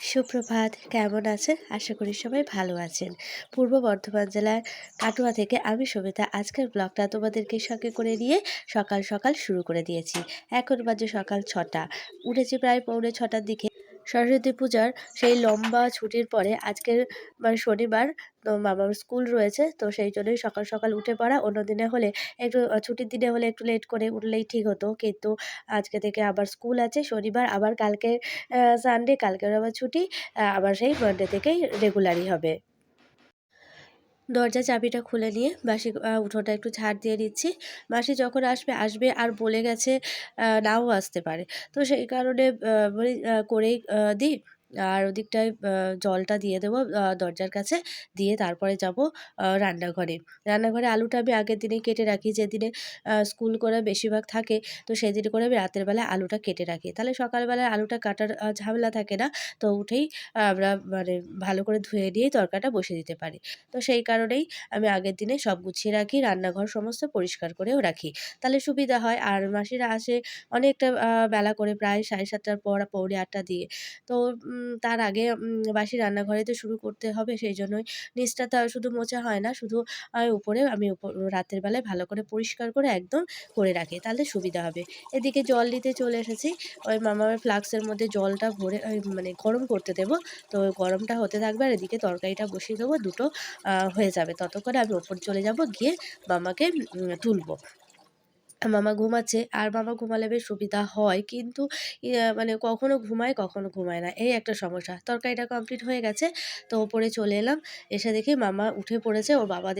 সুপ্রভাত, কেমন আছেন? আশা করি সবাই ভালো আছেন। পূর্ব বর্ধমান জেলার কাটুয়া থেকে আমি সবিতা। আজকের ব্লগটা তোমাদেরকে সঙ্গে করে নিয়ে সকাল সকাল শুরু করে দিয়েছি। এখন বাজে সকাল ছটা। উঠেছি প্রায় পৌনে ছটার দিকে। সরস্বতী পূজার সেই লম্বা ছুটির পরে আজকের মানে শনিবার, তো মামার স্কুল রয়েছে, তো সেই জন্যই সকাল সকাল উঠে পড়া। অন্য দিনে হলে একটু ছুটির দিনে হলে একটু লেট করে উঠলেই ঠিক হতো। কিন্তু আজকে থেকে আবার স্কুল আছে, শনিবার, আবার কালকে সানডে কালকের আবার ছুটি আবার সেই মানডে থেকেই রেগুলারই হবে। দরজা চাবিটা খুলে নিয়ে মাসি উঠোটা একটু ঝাড় দিয়ে দিচ্ছি মাসি যখন আসবে আসবে আর বলে গেছে নাও আসতে পারে। তো সেই কারণে করেই দিই। আর ওদিকটায় জলটা দিয়ে দেবো দরজার কাছে। দিয়ে তারপরে যাব রান্নাঘরে। রান্নাঘরে আলুটা আমি আগের দিনেই কেটে রাখি। যেদিনে স্কুল করে বেশিরভাগ থাকে, তো সেদিন করে আমি রাতের বেলায় আলুটা কেটে রাখি। তাহলে সকালবেলায় আলুটা কাটার ঝামেলা থাকে না, তো উঠেই আমরা মানে ভালো করে ধুয়ে নিয়েই তরকাটা বসিয়ে দিতে পারি। তো সেই কারণেই আমি আগের দিনে সব গুছিয়ে রাখি, রান্নাঘর সমস্ত পরিষ্কার করেও রাখি। তাহলে সুবিধা হয়। আর মাসিরা আসে অনেকটা বেলা করে প্রায় সাড়ে সাতটার পর, পৌনে আটটা দিয়ে। তো তার আগে বাসি রান্নাঘরে তো শুরু করতে হবে, সেই জন্যই নিচটা তো শুধু মোছা হয় না, শুধু উপরে আমি রাতের বেলায় ভালো করে পরিষ্কার করে একদম করে রাখি, তাহলে সুবিধা হবে। এদিকে জল নিতে চলে এসেছি, ওই মামার ফ্লাক্সের মধ্যে জলটা ভরে মানে গরম করতে দেবো, তো গরমটা হতে থাকবে আর এদিকে তরকারিটা বসিয়ে দেবো, দুটো হয়ে যাবে, ততক্ষণে আমি ওপর চলে যাব, গিয়ে মামাকে তুলবো। মামা ঘুমাচ্ছে, আর মামা ঘুমালে বেশ সুবিধা হয়। কিন্তু ইয়ে মানে কখনো ঘুমায় কখনো ঘুমায় না। এই একটা সমস্যা। তরকারিটা কমপ্লিট হয়ে গেছে, তো ওপরে চলে এলাম। এসে দেখি মামা উঠে পড়েছে, ওর বাবা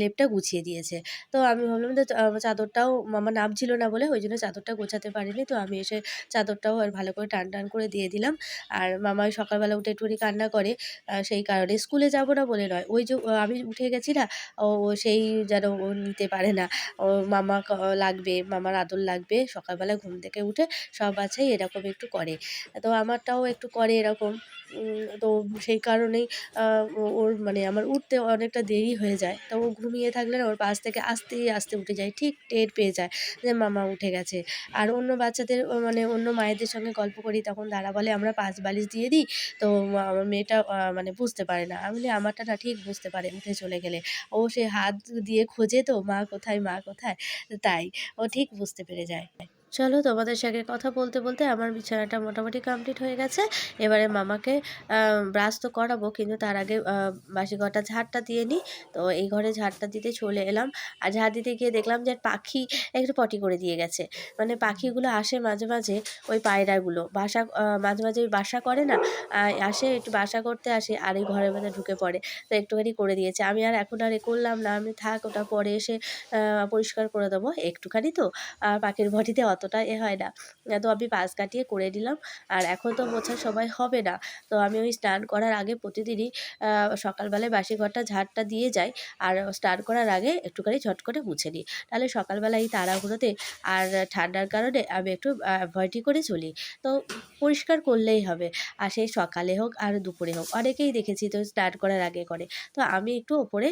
লেপটা গুছিয়ে দিয়েছে। তো আমি ভাবলাম যে চাদরটাও, মামা নামছিল না বলে, ওই জন্য চাদরটা গোছাতে পারিনি। তো আমি এসে চাদরটাও আর ভালো করে টান টান করে দিয়ে দিলাম। আর মামা সকালবেলা উঠে একটুখানি কান্না করে সেই কারণে স্কুলে যাব না বলে নয়। ওই যে আমি উঠে গেছি না, ও সেই যেন নিতে পারে না। মামা লাগবে, মামার আদর লাগবে, সকালবেলা ঘুম থেকে উঠে সব বাচ্চাই এরকম একটু করে। তো আমারটাও একটু করে এরকম। তো সেই কারণেই ওর মানে আমার উঠতে অনেকটা দেরি হয়ে যায়। তো ও ঘুমিয়ে থাকলে না ওর পাশ থেকে আস্তে আস্তে উঠে যায়, ঠিক টের পেয়ে যায় যে, মামা উঠে গেছে। আর অন্য বাচ্চাদের মানে অন্য মায়েদের সঙ্গে গল্প করি, তখন তারা বলে, আমরা পাঁচ বালিশ দিয়ে দিই। তো আমার মেয়েটা মানে বুঝতে পারে না। আমি আমারটা না ঠিক বুঝতে পারে, উঠে চলে গেলে। ও সে হাত দিয়ে খোঁজে তো, মা কোথায় মা কোথায়? তাই, ও ঠিক বুঝতে পেরে যায়। চলো তোমাদের সঙ্গে কথা বলতে বলতে আমার বিছানাটা মোটামুটি কমপ্লিট হয়ে গেছে। এবারে মামাকে ব্রাশ তো করাবো, কিন্তু তার আগে বাসি ঘরটা ঝাড়টা দিয়ে নিই তো এই ঘরে ঝাড়টা দিতে চলে এলাম। আর ঝাড় দিতে গিয়ে দেখলাম যে পাখি একটু পটি করে দিয়ে গেছে। মানে পাখিগুলো আসে মাঝে মাঝে ওই পায়রাগুলো। বাসা মাঝে মাঝে ওই বাসা করে না আসে একটু বাসা করতে আসে, আর এই ঘরের মধ্যে ঢুকে পড়ে। তো একটুখানি করে দিয়েছে। আমি আর এখন আর এ করলাম না। আমি থাক, ওটা পরে এসে পরিষ্কার করে দেবো। একটুখানি তো, আর পাখির বডিতে অতটা এ হয় না। তো আমি পাশ কাটিয়ে করে দিলাম আর এখন তো মোছার সময় হবে না। তো আমি ওই স্নান করার আগে প্রতিদিনই সকালবেলায় বাসি ঘরটা ঝাড়টা দিয়ে যাই। আর স্নান করার আগে একটুখানি ঝট করে মুছে নিই। তাহলে সকালবেলা এই তাড়াহুড়োতে আর ঠান্ডার কারণে আমি একটু ভয়টি করে চলি। তো পরিষ্কার করলেই হবে। আর সেই সকালে হোক আর দুপুরে হোক, অনেকেই দেখেছি তো স্নান করার আগে করে। তো আমি একটু ওপরে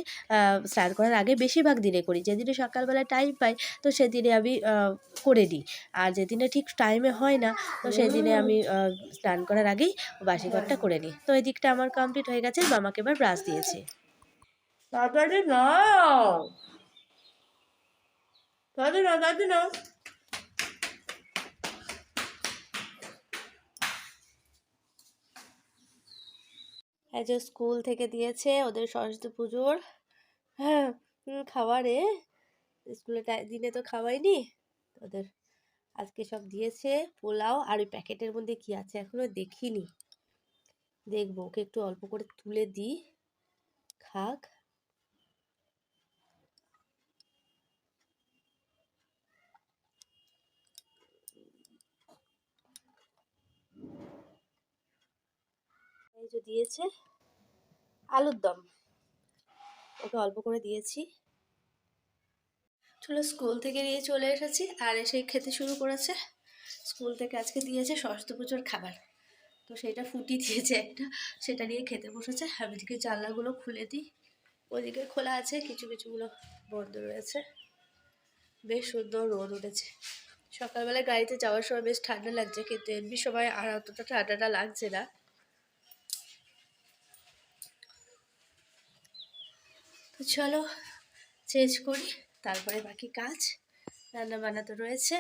স্নান করার আগে বেশিরভাগ দিনে করি। যেদিনে সকালবেলা টাইম পাই, তো সেদিনে আমি করে নিই। আর যেদিনে ঠিক টাইমে হয় না তো সেদিনে আমি আহ, স্নান করার আগেই বাসি ঘরটা করে নিই। তো এই দিকটা আমার কমপ্লিট হয়ে গেছে মামাকে এবার ব্রাশ দিয়েছি। তাড়াতাড়ি নাও। তাড়াতাড়ি নাও তাড়াতাড়ি নাও। এই যে স্কুল থেকে দিয়েছে ওদের সরস্বতী পুজোর হ্যাঁ খাবারে। স্কুলে দিনে তো খাওয়াইনি ওদের আজকে সব দিয়েছে, পোলাও আর ওই প্যাকেটের মধ্যে কি আছে এখনও দেখিনি। দেখব, ওকে একটু অল্প করে তুলে দিই। খাক। দিয়েছে, আলুর দম। ওকে অল্প করে দিয়েছি। চলো স্কুল থেকে নিয়ে চলে এসেছি আর এসে খেতে শুরু করেছে। স্কুল থেকে আজকে দিয়েছে সরস্বতী পুজোর খাবার। তো সেটা ফুটি দিয়েছে একটা, সেটা নিয়ে খেতে বসেছে। আমি এদিকে জানলাগুলো খুলে দিই। ওদিকে খোলা আছে, কিছু কিছুগুলো বন্ধ রয়েছে। বেশ সুন্দর রোদ উঠেছে। সকালবেলা গাড়িতে যাওয়ার সময় বেশ ঠান্ডা লাগছে, কিন্তু এমনি সময় আর অতটা ঠান্ডাটা লাগছে না। তো চলো চেঞ্জ করি। তারপরে বাকি কাজ রান্না বান্না তো রয়েছে।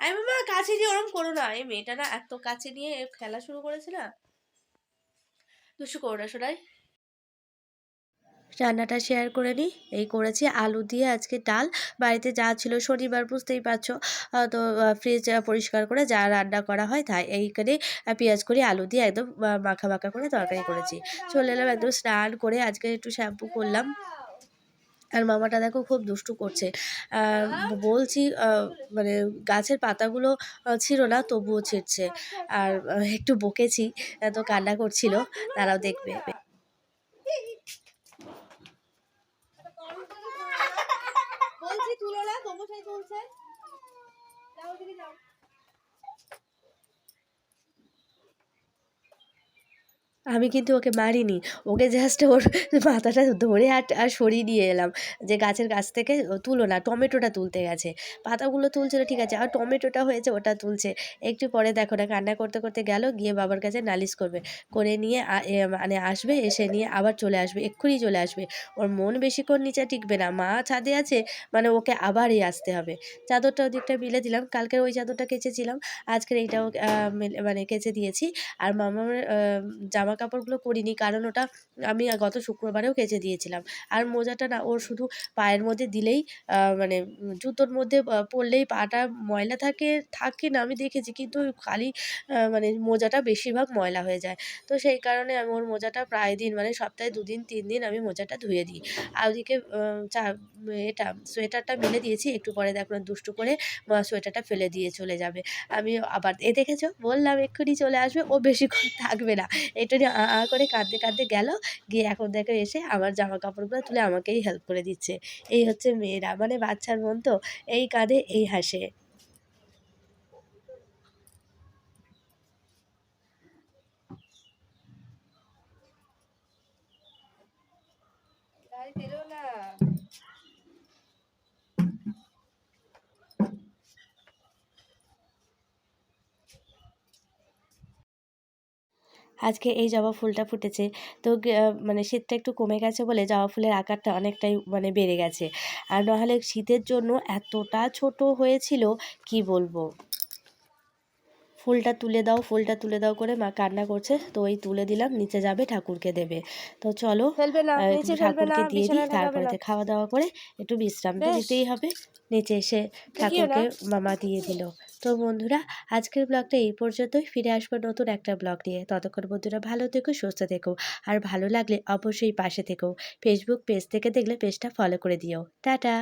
আমি মামা কাছে দিয়ে ওরম করো না। এই মেয়েটা না এত কাছে নিয়ে খেলা শুরু করেছে না। দুশো করো না শোনাই রান্নাটা শেয়ার করে নিই এই করেছি আলু দিয়ে আজকে ডাল। বাড়িতে যা ছিল শনিবার, বুঝতেই পারছ। তো ফ্রিজ পরিষ্কার করে যা রান্না করা হয় তাই এইখানে পেঁয়াজ করে, আলু দিয়ে একদম মাখা মাখা করে তরকারি করেছি। চলে এলাম একদম স্নান করে আজকে একটু শ্যাম্পু করলাম। আর মামাটা দেখো খুব দুষ্টু করছে। বলছি মানে গাছের পাতাগুলো ছিল না, তবুও ছিঁড়ছে। আর একটু বকেছি তো কান্না করছিল, তারাও দেখবে। তুলো না তুলছে। যাও দিদি যাও। আমি কিন্তু ওকে মারিনি। ওকে জাস্ট ওর মাথাটা ধরে আর আর সরিয়ে নিয়ে এলাম যে গাছের গাছ থেকে তুলো না, টমেটোটা তুলতে গেছে। পাতাগুলো তুলছিল, ঠিক আছে, আর টমেটোটা হয়েছে, ওটা তুলছে। একটু পরে দেখো না, কান্না করতে করতে গেল, গিয়ে বাবার কাছে নালিশ করবে। করে নিয়ে মানে আসবে, এসে নিয়ে আবার চলে আসবে, এক্ষুনি চলে আসবে। ওর মন বেশিক্ষণ নিচে টিকবে না। মা ছাদে আছে মানে ওকে আবারই আসতে হবে। চাদরটা ওদিকটা মিলে দিলাম, কালকের ওই চাদরটা কেচেছিলাম। আজকের এইটাও মানে কেচে দিয়েছি। আর মামার জামা কাপড়গুলো করিনি কারণ ওটা আমি গত শুক্রবারেও কেচে দিয়েছিলাম। আর মোজাটা না, ওর শুধু পায়ের মধ্যে দিলেই মানে জুতোর মধ্যে পরলেই পাটা ময়লা থাকে থাকে না, আমি দেখেছি, কিন্তু খালি মানে মোজাটা বেশিরভাগ ময়লা হয়ে যায়। তো সেই কারণে আমি ওর মোজাটা প্রায় দিন মানে সপ্তাহে দুদিন, তিন দিন আমি মোজাটা ধুয়ে দিই। আর ওদিকে চা, এটা, সোয়েটারটা মেলে দিয়েছি, একটু পরে দেখো দুষ্টু করে সোয়েটারটা ফেলে দিয়ে চলে যাবে। আমি আবার, এ দেখেছ? বললাম, এক্ষুনি চলে আসবে, ও বেশিক্ষণ থাকবে না। এটা নিয়ে আ আ করে কাঁদতে কাঁদতে গেল। গিয়ে এখন দেখো এসে আমার জামা কাপড়গুলো তুলে আমাকেই হেল্প করে দিচ্ছে। এই হচ্ছে মেয়েরা মানে বাচ্চার মন তো এই কাঁদে এই হাসে। গাড়ি দিলো না আজকে এই জবা ফুলটা ফুটেছে। তো মানে শীতটা একটু কমে গেছে বলে জবা ফুলের আকারটা অনেকটাই মানে বেড়ে গেছে। আর নাহলে শীতের জন্য এতটা ছোট হয়েছিল, কি বলব? ফুলটা তুলে দাও ফুলটা তুলে দাও করে মা কান্না করছে। তো ওই তুলে দিলাম নিচে যাবে ঠাকুরকে দেবে। তো চলো ঠাকুরকে দিয়ে দিই তারপরে খাওয়া দাওয়া করে একটু বিশ্রাম তো। নিতেই হবে। নিচে এসে ঠাকুরকে মামা দিয়ে দিল। তো বন্ধুরা আজকের ব্লগটা এই পর্যন্তই। ফিরে আসব নতুন একটা ব্লগ নিয়ে। ততক্ষণ বন্ধুরা ভালো থেকো সুস্থ থেকো। আর ভালো লাগলে অবশ্যই পাশে থেকো। ফেসবুক পেজ থেকে দেখলে পেজটা ফলো করে দিও। টাটা।